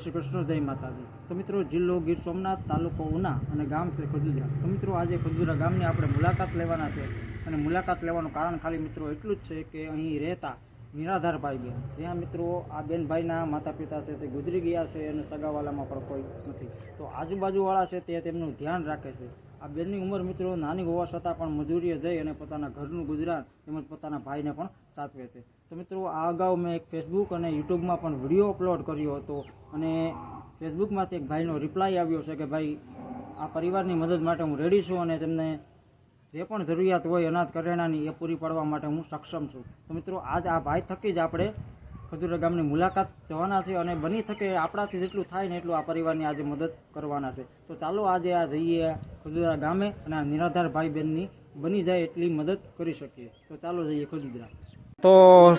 શ્રી કૃષ્ણ જય માતાજી. તો મિત્રો, જિલ્લો ગીર સોમનાથ, તાલુકો ઉના અને ગામ છે ખજુદરા તો મિત્રો, આજે ખજુદરા ગામની આપણે મુલાકાત લેવાના છે અને મુલાકાત લેવાનું કારણ ખાલી મિત્રો એટલું જ છે કે અહીં રહેતા નિરાધારભાઈ બેન જ્યાં મિત્રો, આ બેનભાઈના માતા પિતા છે તે ગુજરી ગયા છે અને સગાવાલામાં પણ કોઈ નથી. તો આજુબાજુવાળા છે તે તેમનું ધ્યાન રાખે છે. આ બેનની ઉંમર મિત્રો નાની હોવા છતાં પણ મજૂરીએ જઈ અને પોતાના ઘરનું ગુજરાન તેમજ પોતાના ભાઈને પણ સાચવે છે તો મિત્રો, આ અગાઉ મેં એક ફેસબુક અને યુટ્યુબમાં પણ વીડિયો અપલોડ કર્યો હતો અને ફેસબુકમાંથી એક ભાઈનો રિપ્લાય આવ્યો છે કે, ભાઈ, આ પરિવારની મદદ માટે હું રેડી છું અને તેમને જે પણ જરૂરિયાત હોય અનાજ કરિયાણાની એ પૂરી પાડવા માટે હું સક્ષમ છું. તો મિત્રો, આજ આ ભાઈ થકી જ આપણે ખજુરા ગામની મુલાકાત જવાના છે અને બની શકે આપણાથી જેટલું થાય ને એટલું આ પરિવારની આજે મદદ કરવાના છે. તો ચાલો આજે આ જઈએ ખજુરા ગામે અને આ નિરાધાર ભાઈ બહેનની બની જાય એટલી મદદ કરી શકીએ. તો ચાલો જઈએ ખજુરા. તો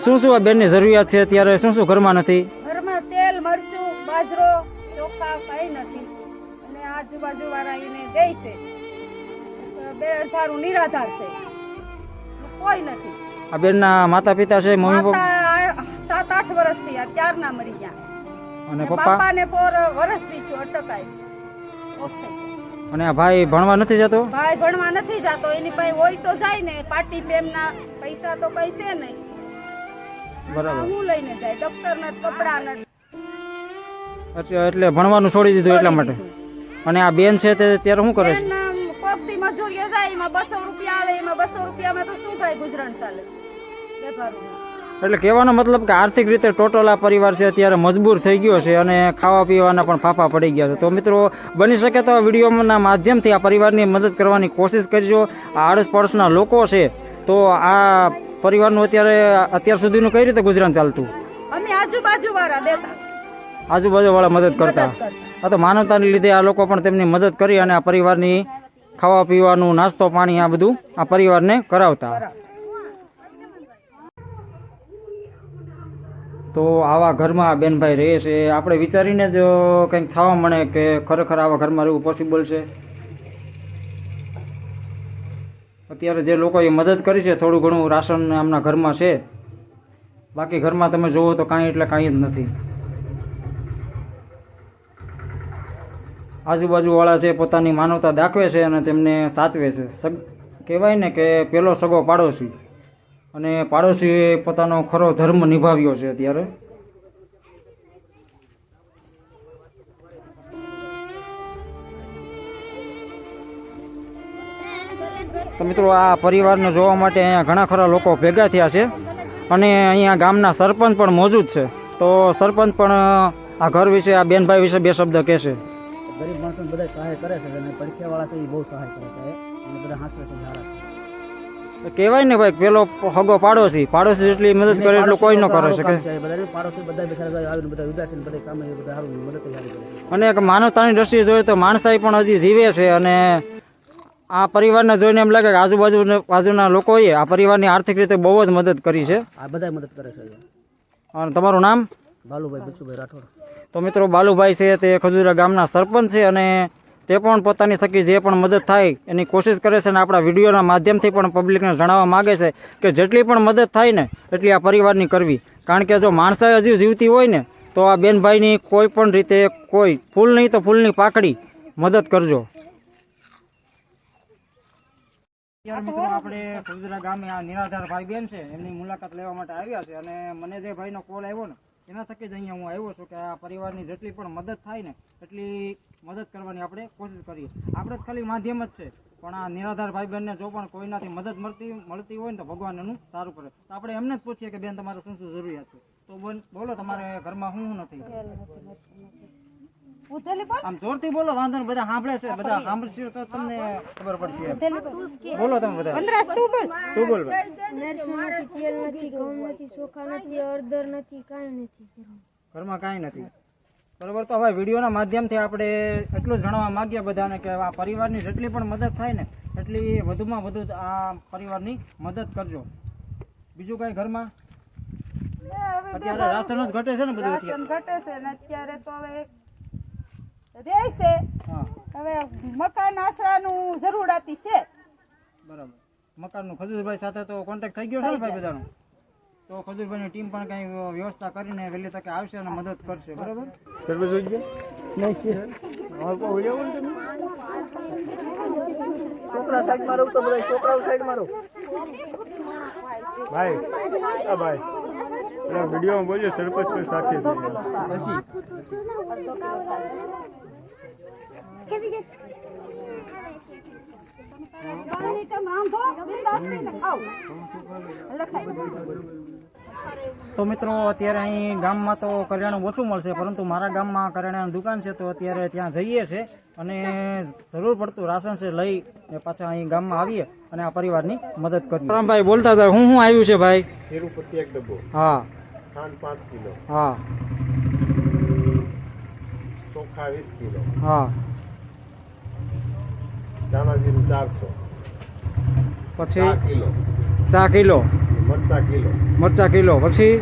શું શું આ બેનની જરૂરિયાત છે અત્યારે? શું શું ઘરમાં નથી? ઘરમાં તેલ મરચું બાજરો ચોખા કઈ નથી. અને આજુબાજુ વાળા એને દે છે. બે અઢારું નિરાધાર છે. કોઈ નથી. આ બેનના માતા પિતા છે મમ્મી પપ્પા? સાત આઠ વર્ષથી આ ચારના મરી ગયા. અને પપ્પા? ને પોર વર્ષથી છું અટકાય. અને આ ભાઈ ભણવા નથી જતો? ભાઈ ભણવા નથી જતો. એની પાસે હોય તો જાય ને. પાર્ટી પેમના પૈસા તો કઈ છે નહીં. બરાબર. હું લઈને જાય ડોક્ટર ને કપડા ને એટલે ભણવાનું છોડી દીધું એટલા માટે. અને આ બેન છે તે ત્યારે શું કરે છે? કોકથી મજૂરીએ જાય એમાં બસો રૂપિયા આવે એમાં બસો રૂપિયામાં તો શું થાય ગુજરાન ચાલે? એટલે કહેવાનો મતલબ કે આર્થિક રીતે ટોટલ આ પરિવાર છે અત્યારે મજબૂર થઈ ગયો છે અને ખાવા પીવાના પણ ફાફા પડી ગયા છે. તો મિત્રો બની શકે તો વિડીયોના માધ્યમથી આ પરિવારની મદદ કરવાની કોશિશ કરજો. આ આડસ પડોશના લોકો છે તો આ પરિવારનું અત્યારે અત્યાર સુધીનું કઈ રીતે ગુજરાન ચાલતું? અમે આજુબાજુ વાળા દેતા. આજુબાજુવાળા મદદ કરતા મદદ કરતા. આ તો માનવતાને લીધે આ લોકો પણ તેમની મદદ કરી અને આ પરિવારની ખાવા પીવાનું નાસ્તો પાણી આ બધું આ પરિવારને કરાવતા. તો આવા ઘરમાં બેનભાઈ રહે છે. આપણે વિચારીને જ કંઈક થવા મળે કે ખરેખર આવા ઘરમાં રહેવું પોસિબલ છે? અત્યારે જે લોકોએ મદદ કરી છે, થોડું ઘણું રાશન આમના ઘરમાં છે. બાકી ઘરમાં તમે જુઓ તો કાંઈ એટલે કાંઈ જ નથી. આજુબાજુવાળા છે, પોતાની માનવતા દાખવે છે અને તેમને સાચવે છે. સગ, કહેવાય ને કે પેલો સગો પાડોશી. અને પાડોશીએ પોતાનો ખરો ધર્મ નિભાવ્યો છે અત્યારે. તો મિત્રો આ પરિવારને જોવા માટે અહીંયા ઘણા ખરા લોકો ભેગા થયા છે. અને અહીંયા ગામના સરપંચ પણ મોજૂદ છે. તો સરપંચ પણ આ ઘર વિશે આ બેનભાઈ વિશે બે શબ્દ કહેશે. ગરીબ માણસોને બધા સહાય કરે છે અને પરીક્ષાવાળા છે એ બહુ સહાય કરે છે. અને બધા હાંસવે છે કહેવાય ને ભાઈ પેલો હગો પાડોશી. પાડોશી જેટલી મદદ કરે એટલું કોઈ ન કરે શકે. પાડોશી બધા બેઠા આવીને બધા ઉદાસી ને બધા કામ બધા સારું મદદ સારી કરે છે. અને એક માનવતાની દ્રષ્ટિએ જોઈએ તો માણસાઈ પણ હજી જીવે છે અને આ પરિવારને જોઈને એમ લાગે કે આજુબાજુ બાજુના લોકોએ આ પરિવારની આર્થિક રીતે બહુ જ મદદ કરી છે. આ બધા મદદ કરે છે. અને તમારું નામ? બાલુભાઈ બચુભાઈ રાઠોડ. તો મિત્રો બાલુભાઈ છે તે ખજુરા ગામના સરપંચ છે અને તે પણ પોતાની થકી જે પણ મદદ થાય એની કોશિશ કરે છે અને આપણા વિડીયોના માધ્યમથી પણ પબ્લિકને જણાવવા માગે છે કે જેટલી પણ મદદ થાય ને એટલી આ પરિવારની કરવી. કારણ કે જો માણસાઈ હજી જીવતી હોય ને તો આ બેનભાઈની કોઈ પણ રીતે કોઈ ફૂલ નહીં તો ફૂલની પાકડી મદદ કરજો. મિત્રો આપણે ખુદરા ગામે આ નિરાધાર ભાઈ બેન છે એમની મુલાકાત લેવા માટે આવ્યા છે અને મને જે ભાઈનો કોલ આવ્યો ને એના થકી જ અહીંયા હું આવ્યો છું કે આ પરિવારની જેટલી પણ મદદ થાય ને એટલી મદદ કરવાની આપણે કોશિશ કરીએ. આપણે જ ખાલી માધ્યમ જ છે પણ આ નિરાધાર ભાઈ બહેનને જો પણ કોઈનાથી મદદ મળતી મળતી હોય ને તો ભગવાન એનું સારું કરે. તો આપણે એમને જ પૂછીએ કે બેન તમારે શું શું જરૂરિયાત છે? તો બોલ બોલો તમારે ઘરમાં શું શું નથી. ઉધેલી બોલ આમ જોરથી બોલો વાંધો નહીં બધા સાંભળે છે બધા સાંભળશે તો તમને ખબર પડશે બોલો તમે બધા. પંદરાસ તું બોલ. તું બોલ નથી તેલ નથી ઘઉં નથી ચોખા નથી અડદર નથી કાંઈ નથી ઘરમાં. કાંઈ નથી. બરોબર તો હવે વિડીયોના માધ્યમથી આપણે એટલું જણાવવા માંગીએ બધાને કે આ પરિવારની જેટલી પણ મદદ થાય ને એટલી વધુમાં વધુ આ પરિવારની મદદ કરજો. બીજું કાંઈ ઘરમાં? અત્યારે રાશન જ ઘટે છે ને બધું રાશન ઘટે છે ને અત્યારે તો હવે રે છે હા. હવે મકાન આસરાનું જરૂરાતી છે. બરાબર. મકાનનું ખજૂરભાઈ સાથે તો કોન્ટેક્ટ થઈ ગયો છે ભાઈ બધાનો? તો ખજૂરભાઈની ટીમ પણ કંઈ વ્યવસ્થા કરીને વહેલી તકે આવશે અને મદદ કરશે બરાબર? સર્વિસ હોય છોકરા સાઈડમાં રહું તો બધા છોકરાઓ સાઈડમાં રહું. ભાઈ આ ભાઈ. વિડીયોમાં બોલ્યો સરપંચ કોઈ સાથે પછી? તો મિત્રો અત્યારે અહીં ગામમાં તો કરિયાણું ઓછું મળશે પરંતુ મારા ગામમાં કરિયાણાની દુકાન છે તો અત્યારે ત્યાં જઈએ છે અને જરૂર પડતું રાશન છે લઈ ને પાછા અહીં ગામમાં આવીએ અને આ પરિવારની મદદ કરીએ. ભાઈ બોલતા હતા હું શું આવ્યું છે ભાઈ? તિરુપતિ એક ડબ્બો. હા. ખાંડ પાંચ કિલો. હા. ચોખા વીસ કિલો. હા. ધાણાજીરું ચારસો. પછી? કિલો. ચા કિલો. મરચા કિલો. મરચા કિલો. પછી?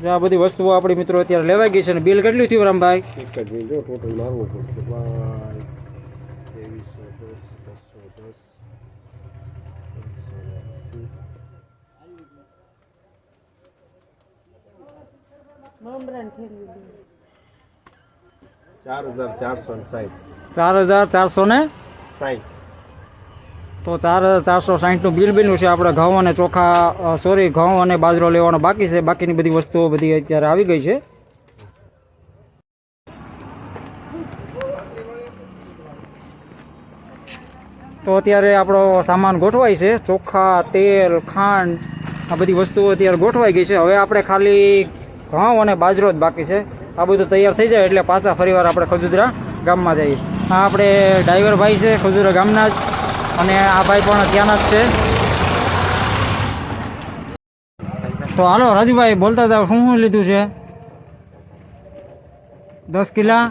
જે આ બધી વસ્તુઓ આપણી મિત્રો અત્યારે લેવાઈ ગઈ છે અને બિલ કેટલું થયું રામભાઈ? એક જ જો ટોટલ મારવું પડશે ભાઈ ત્રેવીસો દસ બસો દસ ત્રણસો એંસી ચાર હજાર ચારસો ને સાઠ ચાર હજાર ચારસો ને સાઠ તો ચાર હજાર ચારસો સાહીઠનું બિલ બન્યું છે આપણે ઘઉં અને ચોખા સોરી ઘઉં અને બાજરો લેવાનો બાકી છે. બાકીની બધી વસ્તુઓ બધી અત્યારે આવી ગઈ છે. તો અત્યારે આપણો સામાન ગોઠવાય છે. ચોખા તેલ ખાંડ આ બધી વસ્તુઓ અત્યારે ગોઠવાઈ ગઈ છે. હવે આપણે ખાલી ઘઉં અને બાજરો જ બાકી છે. આ બધું તૈયાર થઈ જાય એટલે પાછા ફરીવાર આપણે ખજુદરા ગામમાં જઈએ. આ આપણે ડ્રાઈવર ભાઈ છે, ખજુરા ગામના જ. અને આ ભાઈ પણ ત્યાંના જ છે. તો હાલો, રાજુભાઈ, બોલતા હતા શું શું લીધું છે? દસ કિલા?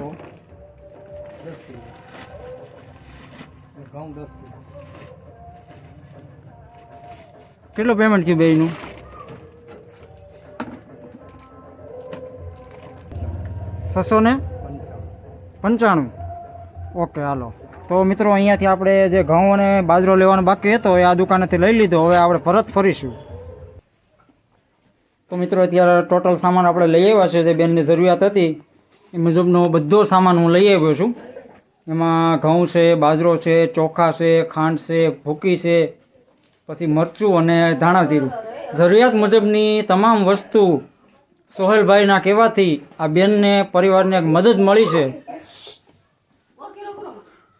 કેટલું પેમેન્ટ થયું બેયનું? છસો ને પંચાણું? ઓકે, હાલો. તો મિત્રો, અહીંયાથી આપણે જે ઘઉં અને બાજરો લેવાનો બાકી હતો, એ આ દુકાનેથી લઈ લીધો. હવે આપણે પરત ફરીશું. તો મિત્રો, અત્યારે ટોટલ સામાન આપણે લઈ આવ્યા છે, જે બેનની જરૂરિયાત હતી, એ મુજબનો બધો સામાન હું લઈ આવ્યો છું. એમાં ઘઉં છે, બાજરો છે, ચોખા છે, ખાંડ છે, ભૂકી છે, પછી મરચું અને ધાણા જીરું. જરૂરિયાત મુજબની તમામ વસ્તુ સોહેલભાઈના કહેવાથી આ બેનને પરિવારને એક મદદ મળી છે.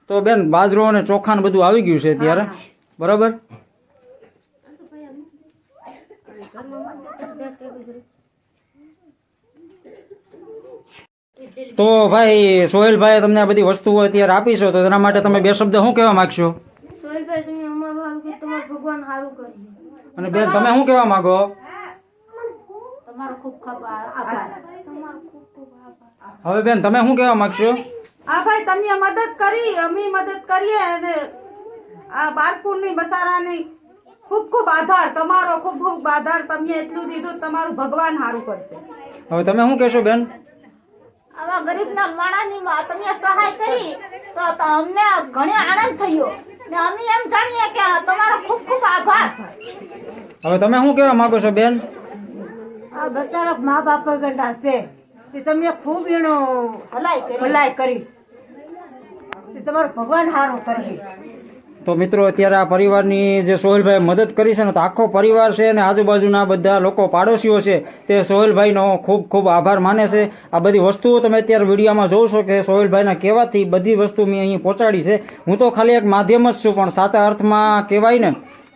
તો બેન બાજરો અને ચોખા ને બધું આવી ગયું છે અત્યારે. બરાબર? તો ભાઈ સોહેલભાઈ તમને આ બધી વસ્તુઓ અત્યારે આપી છો તો તેના માટે તમે બે શબ્દ શું કહેવા માંગશો? સોહેલભાઈ તમે અમારું કે તમારું ભગવાન સારું કરજો અને બેન તમે શું કહેવા માંગો? તમારો ખૂબ ખૂબ આભાર. તમારો ખૂબ ખૂબ આભાર. હવે બેન તમે શું કહેવા માંગશો? આ ભાઈ તમે મદદ કરી અમે મદદ કરીએ અને આ બારપુરની બસારાની ખૂબ ખૂબ આભાર તમારો ખૂબ ખૂબ આધાર તમે એટલું દીધું તમારું ભગવાન સારું કરશે. હવે તમે શું કહેશો બેન? આવા ગરીબના માણાની માં તમે સહાય કરી તો તો અમને ઘણો આનંદ થયો. ને અમે એમ જાણીએ કે તમારો ખૂબ ખૂબ આભાર. હવે તમે શું કહેવા માંગો છો બેન? બચારા મા બાપ ગંડા છે તે તમે ખૂબ એનો ભલાઈ કરી. ભલાઈ કરી. તમારું ભગવાન સારું કરી તો મિત્રો અત્યારે આ પરિવારની જે સોહેલભાઈ મદદ કરી છે ને તો આખો પરિવાર છે અને આજુબાજુના બધા લોકો પાડોશીઓ છે તે સોહેલભાઈનો ખૂબ ખૂબ આભાર માને છે. આ બધી વસ્તુઓ તમે અત્યારે વિડીયોમાં જોશો કે સોહેલભાઈના કહેવાથી બધી વસ્તુ મેં અહીં પહોંચાડી છે. હું તો ખાલી એક માધ્યમ જ છું પણ સાચા અર્થમાં કહેવાય ને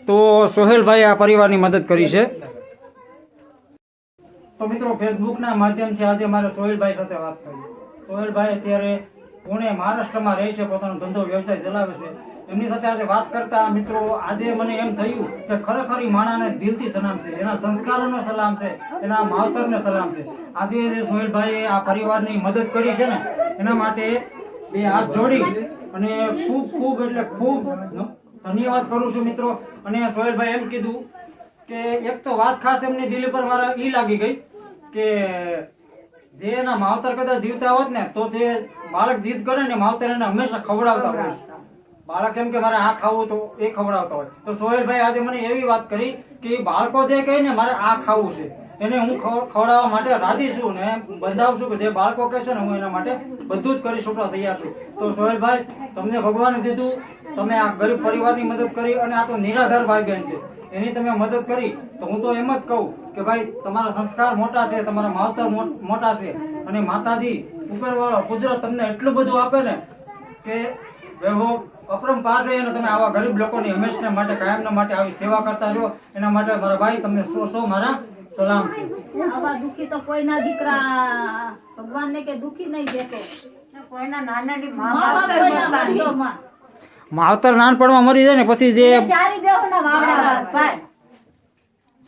તો સોહેલભાઈ આ પરિવારની મદદ કરી છે. તો મિત્રો ફેસબુકના માધ્યમથી આજે મારે સોહેલભાઈ સાથે વાત કરી સોહેલભાઈ અત્યારે પુણે, મહારાષ્ટ્રમાં રહે છે, પોતાનો ધંધો વ્યવસાય ચલાવે છે. એમની સાથે આજે વાત કરતા મિત્રો, આજે મને એમ થયું કે ખરેખર માણાને દિલથી સલામ છે. એના સંસ્કારોનો સલામ છે, એના માવતરને સલામ છે. આજે જે સોહેલભાઈએ આ પરિવારની મદદ કરી છે ને, એના માટે બે હાથ જોડી અને ખૂબ ખૂબ એટલે ખૂબ ધન્યવાદ કરું છું મિત્રો. અને સોહેલભાઈ એમ કીધું કે એક તો વાત ખાસ એમની દિલ પર મારા ઈ લાગી ગઈ કે જે એના માવતર કદાચ જીવતા હોત ને, તો તે બાળક જીદ કરે ને, માવતર એને હંમેશા ખવડાવતા હોય બાળક એમ કે, મારે આ ખાવું તો એ ખવડાવતા હોય. તો સોહેલભાઈ આજે મને એવી વાત કરી કે બાળકો જે કહે ને, મારે આ ખાવું છે. એને હું ખવ- ખવડાવવા માટે રાજી છું ને બંધાવું છું કે, જે બાળકો કહેશે ને, હું એના માટે બધું જ કરી છૂટવા તૈયાર છું. તો સોહેલભાઈ, તમને ભગવાને દીધું, તમે આ ગરીબ પરિવારની મદદ કરી અને આ તો નિરાધાર ભાઈ બહેન છે. એની તમે મદદ કરી તો હું તો એમ જ કહું કે ભાઈ તમારા સંસ્કાર મોટા છે તમારા માવતર મોટા છે. અને માતાજી ઉપરવાળો કુદરત તમને એટલું બધું આપે ને કે વૈભવ અપરંપાર રહે અને તમે આવા ગરીબ લોકોની હંમેશના માટે કાયમના માટે આવી સેવા કરતા રહો. એના માટે મારા ભાઈ તમને સો સો મારા સલામ છે. આવા દુઃખી તો કોઈના દીકરા ભગવાનને કે દુઃખી નહીં દેતો. કોઈના નાનાની મા બાપ કોઈના. માવતર નાનપણમાં મરી જાય ને પછી જે ચારી દેવના વાવડા ભાઈ.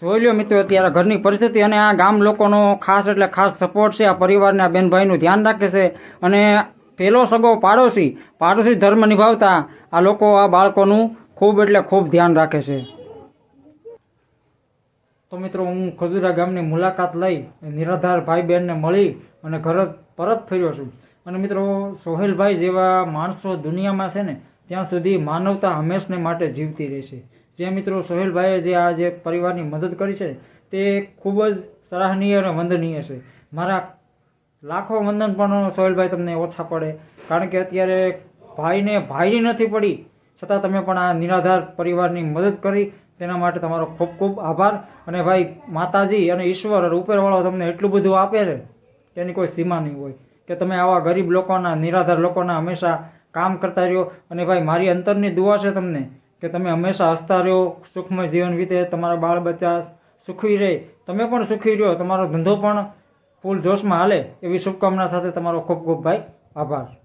જોઈ લ્યો મિત્રો અત્યારે ઘરની પરિસ્થિતિ અને આ ગામ લોકોનો ખાસ એટલે ખાસ સપોર્ટ છે આ પરિવારને આ બેનભાઈનું ધ્યાન રાખે છે. અને પેલો સગો પાડોશી પાડોશી ધર્મ નિભાવતા આ લોકો આ બાળકોનું ખૂબ એટલે ખૂબ ધ્યાન રાખે છે. તો મિત્રો હું ખજુરા ગામની મુલાકાત લઈ નિરાધાર ભાઈ બહેનને મળી અને ઘર પરત ફર્યો છું. અને મિત્રો સોહેલભાઈ જેવા માણસો દુનિયામાં છે ને ત્યાં સુધી માનવતા હંમેશને માટે જીવતી રહેશે. જે મિત્રો સોહેલભાઈએ જે આ જે પરિવારની મદદ કરી છે, તે ખૂબ જ સરાહનીય અને વંદનીય છે. મારા લાખો વંદન પણ સોહેલભાઈ તમને ઓછા પડે, કારણ કે અત્યારે ભાઈને ભાઈની નથી પડી, છતાં તમે પણ આ નિરાધાર પરિવારની મદદ કરી, તેના માટે તમારો ખૂબ ખૂબ આભાર. અને ભાઈ, માતાજી અને ઈશ્વર ઉપરવાળો તમને એટલું બધું આપે છે, તેની કોઈ સીમા નહીં હોય, કે તમે આવા ગરીબ લોકોના, નિરાધાર લોકોના હંમેશા કામ કરતા રહ્યો. અને ભાઈ, મારી અંતરની દુઆ છે તમને કે તમે હંમેશા હસતા રહ્યો, સુખમય જીવન વીતે, તમારા બાળ બચ્ચા સુખી રહે. તમે પણ સુખી રહ્યો, તમારો ધંધો પણ ફૂલ જોશમાં હાલે. એવી શુભકામના સાથે તમારો ખૂબ ખૂબ ભાઈ, આભાર.